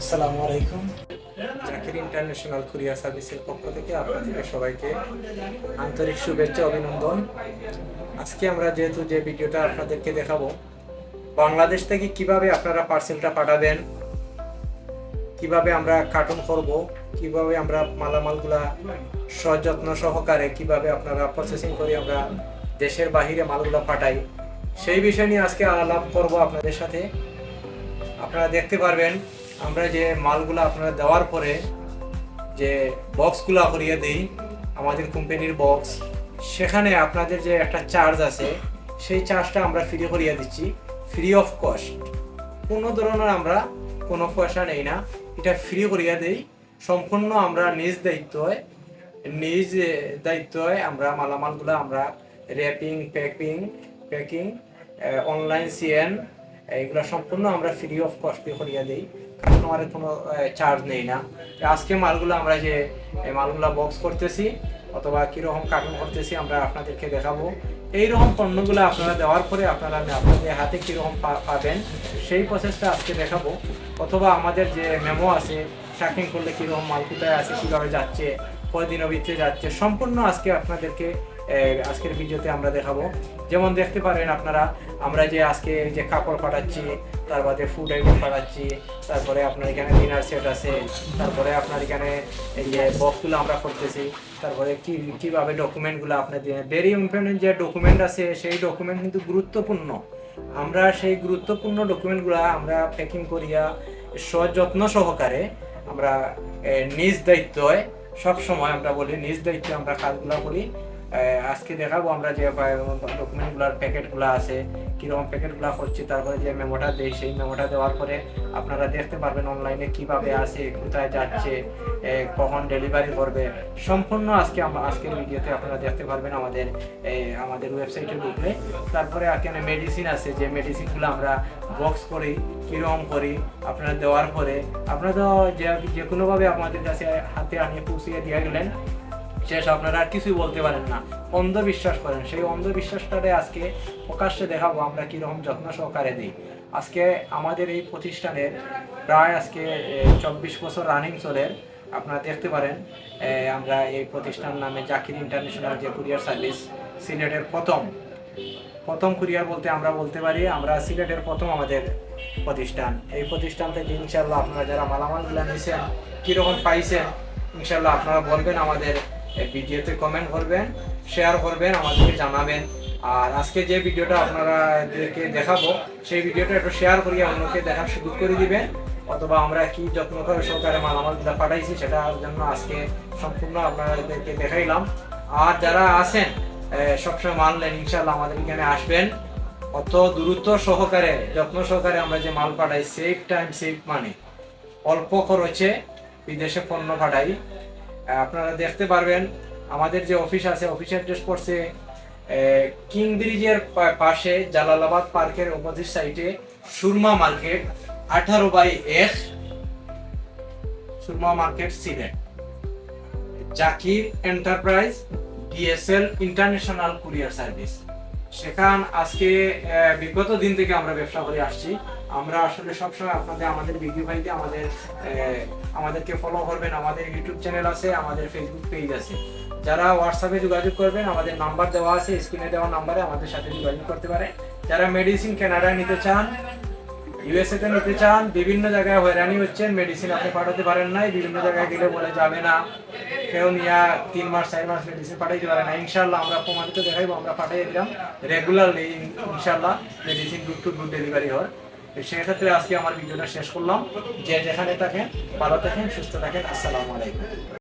আসসালামু আলাইকুম। Zakir international courier সার্ভিসের পক্ষ থেকে আপনাদের সবাইকে আন্তরিক শুভেচ্ছা, অভিনন্দন। আজকে আমরা যেহেতু যে ভিডিওটা আপনাদেরকে দেখাবো, বাংলাদেশ থেকে কীভাবে আপনারা পার্সেলটা পাঠাবেন, কীভাবে আমরা কার্টুন করব, কীভাবে আমরা মালামালগুলা সযত্ন সহকারে কীভাবে আপনারা প্রসেসিং করে আমরা দেশের বাহিরে মালগুলা পাঠাই, সেই বিষয় নিয়ে আজকে আলাপ করব আপনাদের সাথে। আপনারা দেখতে পারবেন, আমরা যে মালগুলো আপনারা দেওয়ার পরে যে বক্সগুলো করিয়ে দিই, আমাদের কোম্পানির বক্স, সেখানে আপনাদের যে একটা চার্জ আছে, সেই চার্জটা আমরা ফ্রি করিয়ে দিচ্ছি ফ্রি অফ কস্ট কোনো ধরনের আমরা কোনো পয়সা নেই না, এটা ফ্রি করিয়া দেই, সম্পূর্ণ আমরা নিজ দায়িত্বয় নিজ দায়িত্বয় আমরা মালামালগুলো আমরা wrapping packing packing online CN এইগুলো সম্পূর্ণ আমরা ফ্রি অফ কস্ট করিয়া দিই। কাস্টমারের কোনো চার্জ নেই না। আজকে মালগুলো আমরা যে মালগুলো বক্স করতেছি, অথবা কীরকম কার্টুন করতেছি আমরা আপনাদেরকে দেখাবো। এইরকম পণ্যগুলো আপনারা দেওয়ার পরে আপনারা আপনাদের হাতে কীরকম পাবেন, সেই প্রসেসটা আজকে দেখাবো। অথবা আমাদের যে মেমো আছে ট্র্যাকিং করলে কীরকম মাল কোথায় আছে, কীভাবে যাচ্ছে কয়দিনের ভিতরে যাচ্ছে সম্পূর্ণ আজকে আপনাদেরকে আজকের ভিডিওতে আমরা দেখাবো। যেমন দেখতে পারেন আপনারা, আমরা যে আজকে যে কাপড় পাঠাচ্ছি, তার বাদে ফুড আইটেম পাঠাচ্ছি, তারপরে আপনার এখানে ডিনার সেট আছে, তারপরে আপনার এখানে এই যে বক্সগুলো আমরা করতেছি তারপরে কী, কীভাবে ডকুমেন্টগুলো আপনার ভেরি ইম্পর্টেন্ট যে ডকুমেন্ট আছে, সেই ডকুমেন্ট কিন্তু গুরুত্বপূর্ণ। আমরা সেই গুরুত্বপূর্ণ ডকুমেন্টগুলো আমরা প্যাকিং করিয়া সযত্ন সহকারে আমরা নিজ দায়িত্বয় সব সময় আমরা বলি, নিজ দায়িত্বে আমরা কাজগুলো করি। আজকে দেখাবো আমরা যে ডকুমেন্টগুলোর প্যাকেটগুলো আছে, কীরকম প্যাকেটগুলো করছি তারপরে যে মেমোটা দেয়, সেই মেমোটা দেওয়ার পরে আপনারা দেখতে পারবেন অনলাইনে কীভাবে আছে, কোথায় যাচ্ছে কখন ডেলিভারি করবে। সম্পূর্ণ আজকে আজকের ভিডিওতে আপনারা দেখতে পারবেন আমাদের আমাদের ওয়েবসাইটে ঢুকলে তারপরে এখানে মেডিসিন আছে, যে মেডিসিনগুলো আমরা বক্স করি, কীরকম করি, আপনারা দেওয়ার পরে, আপনারা তো যে যে কোনোভাবে আমাদের কাছে হাতে আনিয়ে পৌঁছিয়ে দিয়ে গেলেন শেষ আপনারা আর কিছুই বলতে পারেন না। অন্ধবিশ্বাস করেন। সেই অন্ধবিশ্বাসটারে আজকে প্রকাশ্যে দেখাবো আমরা কীরকম যত্ন সহকারে দিই। আজকে আমাদের এই প্রতিষ্ঠানের প্রায় আজকে চব্বিশ বছর রানিং চলে। আপনারা দেখতে পারেন আমরা এই প্রতিষ্ঠান নামে জাকির ইন্টারন্যাশনাল যে কুরিয়ার সার্ভিস, সিলেটের প্রথম। প্রথম কুরিয়ার বলতে আমরা বলতে পারি, আমরা সিলেটের প্রথম আমাদের প্রতিষ্ঠান। এই প্রতিষ্ঠান থেকে ইনশাল্লাহ আপনারা যারা মালামালগুলো নিয়েছেন কীরকম পাইছেন ইনশাল্লাহ আপনারা বলবেন আমাদের ভিডিওতে কমেন্ট করবেন শেয়ার করবেন, আমাদেরকে জানাবেন। আর আজকে যে ভিডিওটা আপনারাদেরকে দেখাবো, সেই ভিডিওটা একটু শেয়ার করিয়ে অন্যকে দেখার সুযোগ করে দিবেন। অথবা আমরা কি যত্ন করে সহকারে মালামালগুলো পাঠাইছি, সেটার জন্য আজকে সম্পূর্ণ আপনাদেরকে দেখাইলাম। আর যারা আছেন সবসময় মানলেন ইনশাল্লাহ আমাদের এখানে আসবেন। অত দ্রুত সহকারে, যত্ন সহকারে আমরা যে মাল পাঠাই সেফ টাইম সেভ মানে অল্প খরচে বিদেশে পণ্য পাঠাই। আপনারা দেখতে পারবেন, আমাদের যে অফিস আছে অফিসের অ্যাড্রেস পড়ছে কিং ব্রিজের পাশে জালালাবাদ পার্কের অপোজিট সাইডে সুরমা মার্কেট, আঠারো বাই এক, Surma market Sylhet Zakir enterprise, DSL international courier service. সেখান আজকে বিগত দিন থেকে আমরা ব্যবসা করে আসছি। আমরা আসলে সবসময় আপনাদের, আমাদের ভিডিও ভাইতে আমাদের আমাদেরকে ফলো করবেন। আমাদের ইউটিউব চ্যানেল আছে, আমাদের ফেসবুক পেজ আছে। যারা হোয়াটসঅ্যাপে যোগাযোগ করবেন, আমাদের নাম্বার দেওয়া আছে স্ক্রিনে দেওয়া নাম্বারে আমাদের সাথে যোগাযোগ করতে পারে যারা মেডিসিন কানাডায় নিতে চান ইউএসএতে নিতে চান, বিভিন্ন জায়গায় হয়রানি হচ্ছেন মেডিসিন আপনি পাঠাতে পারেন নাই, বিভিন্ন জায়গায় গেলে বলে যাবে না। কেউ নিয়ে তিন মাস, চার মাস মেডিসিন পাঠাইতে পারে না ইনশাল্লাহ আমরা প্রমাণিত দেখাইবো, আমরা পাঠিয়ে দিলাম। রেগুলারলি ইনশাল্লাহ medicine good to good delivery হওয়ার সেক্ষেত্রে আজকে আমার ভিডিওটা শেষ করলাম। যে যেখানে থাকেন, ভালো থাকেন, সুস্থ থাকেন। আসসালামু আলাইকুম।